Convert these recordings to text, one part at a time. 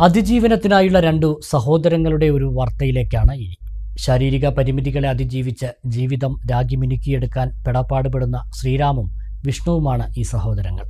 അതിജീവനത്തിനായുള്ള രണ്ടു സഹോദരങ്ങളുടെ ഒരു വാർത്തയിലേക്കാണ് ഇനി. ശാരീരിക പരിമിതികളെ അതിജീവിച്ച് ജീവിതം രാഗിമിനുക്കിയെടുക്കാൻ പെടപ്പാടുപെടുന്ന ശ്രീരാമും വിഷ്ണുവുമാണ് ഈ സഹോദരങ്ങൾ.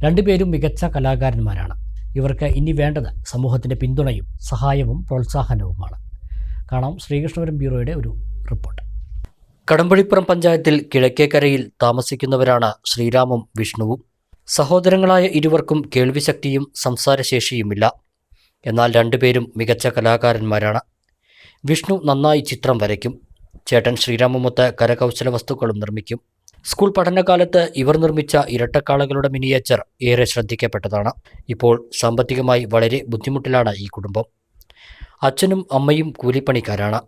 രണ്ടുപേരും മികച്ച കലാകാരന്മാരാണ്. ഇവർക്ക് ഇനി വേണ്ടത് സമൂഹത്തിന്റെ പിന്തുണയും സഹായവും പ്രോത്സാഹനവുമാണ്. കാണാം ശ്രീകൃഷ്ണപുരം ബ്യൂറോയുടെ ഒരു റിപ്പോർട്ട്. കടമ്പഴിപ്പുറം പഞ്ചായത്തിൽ കിഴക്കേക്കരയിൽ താമസിക്കുന്നവരാണ് ശ്രീരാമും വിഷ്ണുവും. സഹോദരങ്ങളായ ഇരുവർക്കും കേൾവിശക്തിയും സംസാരശേഷിയുമില്ല. എന്നാൽ രണ്ടുപേരും മികച്ച കലാകാരന്മാരാണ്. വിഷ്ണു നന്നായി ചിത്രം വരയ്ക്കും. ചേട്ടൻ ശ്രീരാമമൊത്ത് കരകൗശല വസ്തുക്കളും നിർമ്മിക്കും. സ്കൂൾ പഠനകാലത്ത് ഇവർ നിർമ്മിച്ച ഇരട്ടക്കാളകളുടെ മിനിയേച്ചർ ഏറെ ശ്രദ്ധിക്കപ്പെട്ടതാണ്. ഇപ്പോൾ സാമ്പത്തികമായി വളരെ ബുദ്ധിമുട്ടിലാണ് ഈ കുടുംബം. അച്ഛനും അമ്മയും കൂലിപ്പണിക്കാരാണ്.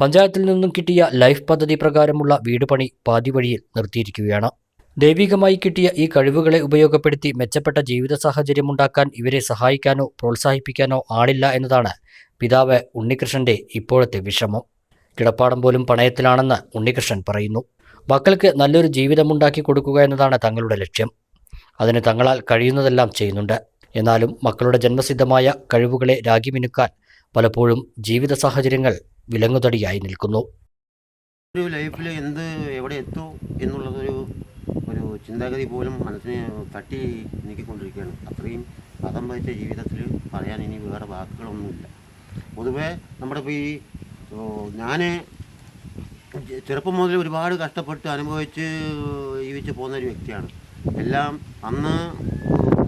പഞ്ചായത്തിൽ നിന്നും കിട്ടിയ ലൈഫ് പദ്ധതി പ്രകാരമുള്ള വീട് പണി പാതിവഴിയിൽ നിർത്തിയിരിക്കുകയാണ്. ദൈവികമായി കിട്ടിയ ഈ കഴിവുകളെ ഉപയോഗപ്പെടുത്തി മെച്ചപ്പെട്ട ജീവിത സാഹചര്യമുണ്ടാക്കാൻ ഇവരെ സഹായിക്കാനോ പ്രോത്സാഹിപ്പിക്കാനോ ആളില്ല എന്നതാണ് പിതാവ് ഉണ്ണികൃഷ്ണന്റെ ഇപ്പോഴത്തെ വിഷമം. കിടപ്പാടം പോലും പണയത്തിലാണെന്ന് ഉണ്ണികൃഷ്ണൻ പറയുന്നു. മക്കൾക്ക് നല്ലൊരു ജീവിതമുണ്ടാക്കി കൊടുക്കുക എന്നതാണ് തങ്ങളുടെ ലക്ഷ്യം. അതിന് തങ്ങളാൽ കഴിയുന്നതെല്ലാം ചെയ്യുന്നുണ്ട്. എന്നാലും മക്കളുടെ ജന്മസിദ്ധമായ കഴിവുകളെ രാഗിമിനുക്കാൻ പലപ്പോഴും ജീവിത സാഹചര്യങ്ങൾ വിലങ്ങുതടിയായി നിൽക്കുന്നു. ഒരു ലൈഫിൽ എന്ത് എവിടെ എത്തും എന്നുള്ളതൊരു ചിന്താഗതി പോലും മനസ്സിനെ തട്ടി നീക്കിക്കൊണ്ടിരിക്കുകയാണ്. അത്രയും പദം വഹിച്ച ജീവിതത്തിൽ പറയാൻ ഇനി വേറെ വാക്കുകളൊന്നുമില്ല. പൊതുവേ നമ്മുടെ ഇപ്പോൾ ഈ ഞാൻ ചെറുപ്പം മുതൽ ഒരുപാട് കഷ്ടപ്പെട്ട് അനുഭവിച്ച് ജീവിച്ച് പോകുന്ന ഒരു വ്യക്തിയാണ്. എല്ലാം അന്ന്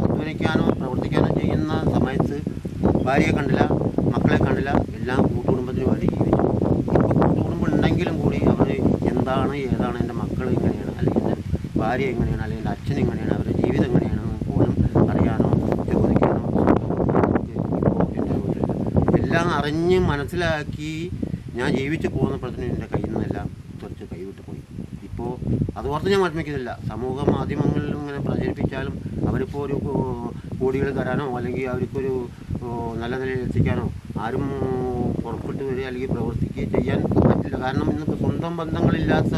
അധ്വാനിക്കാനോ പ്രവർത്തിക്കാനോ ചെയ്യുന്ന സമയത്ത് ഭാര്യയെ കണ്ടില്ല മക്കളെ കണ്ടില്ല എല്ലാം കൂട്ടുകുടുംബത്തിന് വേണ്ടി ജീവിച്ചു. ഇപ്പോൾ കൂട്ടുകുടുംബം ഉണ്ടെങ്കിലും കൂടി അവർ എന്താണ് ഏതാണ് എന്റെ മക്കൾ എന്റെ ഭാര്യ എങ്ങനെയാണ്? അല്ലെങ്കിൽ അച്ഛൻ എങ്ങനെയാണ്? അവരുടെ ജീവിതം എങ്ങനെയാണ്? പോലും അറിയാനോ ചോദിക്കാനോ ഇപ്പോൾ എന്റെ എല്ലാം അറിഞ്ഞ് മനസ്സിലാക്കി ഞാൻ ജീവിച്ചു പോകുന്നപ്പോഴത്തേനും എന്റെ കയ്യിൽ നിന്നെല്ലാം കുറച്ച് കൈവിട്ട് പോയി. ഇപ്പോൾ അത് ഓർത്ത് ഞാൻ വിഷമിക്കുന്നില്ല. സമൂഹ മാധ്യമങ്ങളിൽ ഇങ്ങനെ പ്രചരിപ്പിച്ചാലും അവരിപ്പോൾ ഒരു കോടികൾ തരാനോ അല്ലെങ്കിൽ അവർക്കൊരു നല്ല നിലയിൽ എത്തിക്കാനോ ആരും പുറപ്പെട്ട് വരിക അല്ലെങ്കിൽ പ്രവർത്തിക്കുകയോ ചെയ്യാൻ പറ്റില്ല. കാരണം ഇന്നിപ്പോൾ സ്വന്തം ബന്ധങ്ങളില്ലാത്ത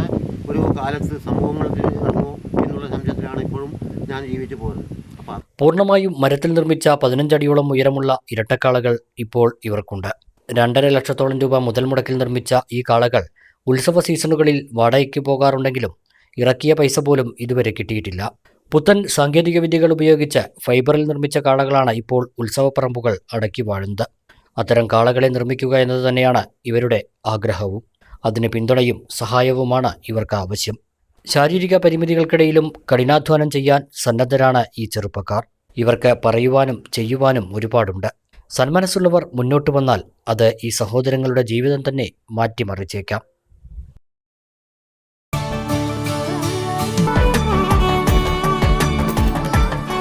ഒരു കാലത്ത് സമൂഹങ്ങളിൽ ഇറങ്ങുമോ എന്നുള്ള സംശയത്തിലാണ് ഇപ്പോഴും ഞാൻ ജീവിച്ചു പോകുന്നത്. പൂർണമായും മരത്തിൽ നിർമ്മിച്ച പതിനഞ്ചടിയോളം ഉയരമുള്ള ഇരട്ടക്കാളകൾ ഇപ്പോൾ ഇവർക്കുണ്ട്. രണ്ടര ലക്ഷത്തോളം രൂപ മുതൽ മുടക്കിൽ നിർമ്മിച്ച ഈ കാളകൾ ഉത്സവ സീസണുകളിൽ വാടകയ്ക്ക് പോകാറുണ്ടെങ്കിലും ഇറക്കിയ പൈസ പോലും ഇതുവരെ കിട്ടിയിട്ടില്ല. പുത്തൻ സാങ്കേതിക വിദ്യകൾ ഉപയോഗിച്ച് ഫൈബറിൽ നിർമ്മിച്ച കാളകളാണ് ഇപ്പോൾ ഉത്സവപ്പറമ്പുകൾ അടക്കി വാഴുന്നത്. അത്തരം കാളകളെ നിർമ്മിക്കുക എന്നത് തന്നെയാണ് ഇവരുടെ ആഗ്രഹവും. അതിന് പിന്തുണയും സഹായവുമാണ് ഇവർക്ക് ആവശ്യം. ശാരീരിക പരിമിതികൾക്കിടയിലും കഠിനാധ്വാനം ചെയ്യാൻ സന്നദ്ധരാണ് ഈ ചെറുപ്പക്കാർ. ഇവർക്ക് പറയുവാനും ചെയ്യുവാനും ഒരുപാടുണ്ട്. സന്മനസ്സുള്ളവർ മുന്നോട്ട് വന്നാൽ അത് ഈ സഹോദരങ്ങളുടെ ജീവിതം തന്നെ മാറ്റിമറിച്ചേക്കാം.